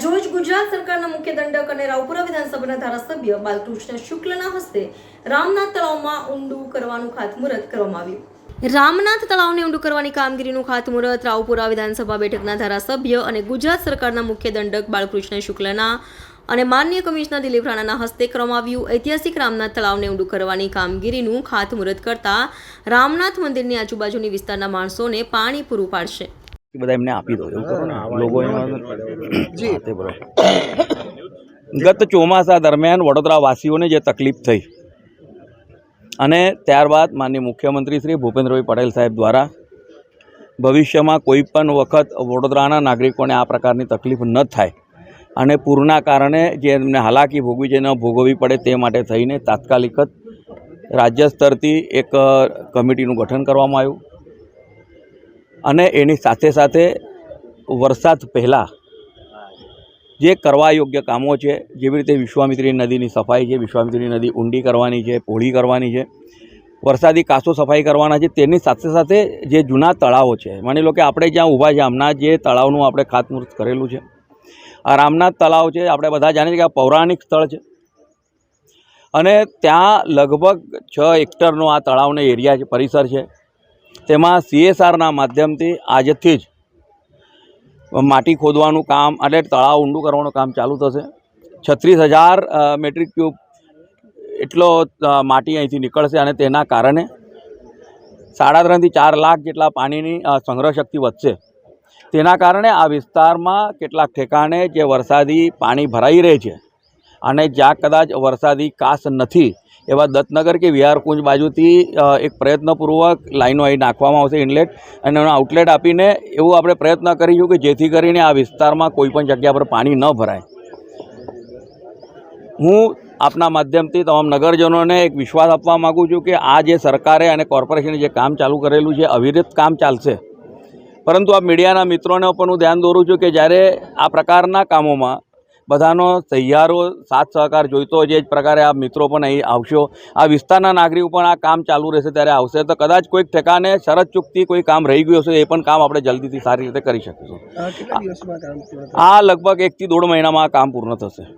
આજરોજ ગુજરાત સરકારના મુખ્ય દંડક અને રાવપુરા વિધાનસભાના ધારાસભ્ય બાલકૃષ્ણ શુક્લના હસ્તે રામનાથ તળાવમાં ઊંડું કરવાનું ખાતમુહૂર્ત કરવામાં આવ્યું. રામનાથ તળાવને ઊંડું કરવાની કામગીરીનું ખાતમુહૂર્ત રાવપુરા વિધાનસભા બેઠકના ધારાસભ્ય અને ગુજરાત સરકારના મુખ્ય દંડક બાલકૃષ્ણ શુક્લના અને માન્ય કમિશનર દિલીપ રાણાના હસ્તે કરવામાં આવ્યું. ઐતિહાસિક રામનાથ તળાવને ઊંડું કરવાની કામગીરીનું ખાતમુહૂર્ત કરતા રામનાથ મંદિરની આજુબાજુની વિસ્તારના માણસોને પાણી પૂરું પાડશે. એ બધા એમને આપી દો એવું કરો ને. લોકો તે બરોબર ગત ચોમાસા દરમિયાન વડોદરાવાસીઓને જે તકલીફ થઈ અને ત્યારબાદ માનનીય મુખ્યમંત્રી શ્રી ભૂપેન્દ્રભાઈ પટેલ સાહેબ દ્વારા ભવિષ્યમાં કોઈ પણ વખત વડોદરાના નાગરિકોને આ પ્રકારની તકલીફ ન થાય અને પૂરના કારણે જે એમને હાલાકી ભોગવી છે ન ભોગવવી પડે તે માટે થઈને તાત્કાલિક જ રાજ્ય સ્તરથી એક કમિટીનું ગઠન કરવામાં આવ્યું. અને એની સાથે સાથે વરસાદ પહેલાં જે કરવા યોગ્ય કામો છે, જેવી રીતે વિશ્વામિત્રી નદીની સફાઈ છે, વિશ્વામિત્રી નદી ઊંડી કરવાની છે, પહોળી કરવાની છે, વરસાદી કાસો સફાઈ કરવાના છે, તેની સાથે સાથે જે જૂના તળાવો છે, માની લો કે આપણે જ્યાં ઊભા છે હમણાં જે તળાવનું આપણે ખાતમુહૂર્ત કરેલું છે, આ રામનાથ તળાવ છે, આપણે બધા જાણીએ છીએ કે આ પૌરાણિક સ્થળ છે, અને ત્યાં લગભગ છ હેક્ટરનો આ તળાવનો એરિયા છે, પરિસર છે તેમાં સીએસઆરના માધ્યમથી આજથી જ માટી ખોદવાનું કામ એટલે તળાવ ઊંડું કરવાનું કામ ચાલુ થશે. છત્રીસ હજાર મેટ્રિક ક્યુબ એટલો માટી અહીંથી નીકળશે અને તેના કારણે સાડા ત્રણથી ચાર લાખ જેટલા પાણીની સંગ્રહ શક્તિ વધશે. તેના કારણે આ વિસ્તારમાં કેટલાક ઠેકાણે જે વરસાદી પાણી ભરાઈ રહે છે અને જ્યાં કદાચ વરસાદી કાસ નથી એવા દત્તનગર કે વિહારકુંજ બાજુથી એક પ્રયત્નપૂર્વક લાઈનો અહીં નાખવામાં આવશે ઇનલેટ અને એનો આઉટલેટ આપીને એવું આપણે પ્રયત્ન કરીશું કે જેથી કરીને આ વિસ્તારમાં કોઈપણ જગ્યા પર પાણી ન ભરાય. હું આપના માધ્યમથી તમામ નગરજનોને એક વિશ્વાસ આપવા માગું છું કે આ જે સરકારે અને કોર્પોરેશને જે કામ ચાલુ કરેલું છે, અવિરત કામ ચાલશે. પરંતુ આ મીડિયાના મિત્રોને પણ હું ધ્યાન દોરું છું કે જ્યારે આ પ્રકારના કામોમાં બધાનો સહિયારો સાથ સહકાર જોઈતો હોય જે જ પ્રકારે આ મિત્રો પણ અહીં આવશો. આ વિસ્તારના નાગરિકો પણ આ કામ ચાલુ રહેશે ત્યારે આવશે. તો કદાચ કોઈક ઠેકાને શરત ચૂકતી કોઈ કામ રહી ગયું હશે એ પણ કામ આપણે જલ્દીથી સારી રીતે કરી શકીશું. આ લગભગ એકથી દોઢ મહિનામાં આ કામ પૂર્ણ થશે.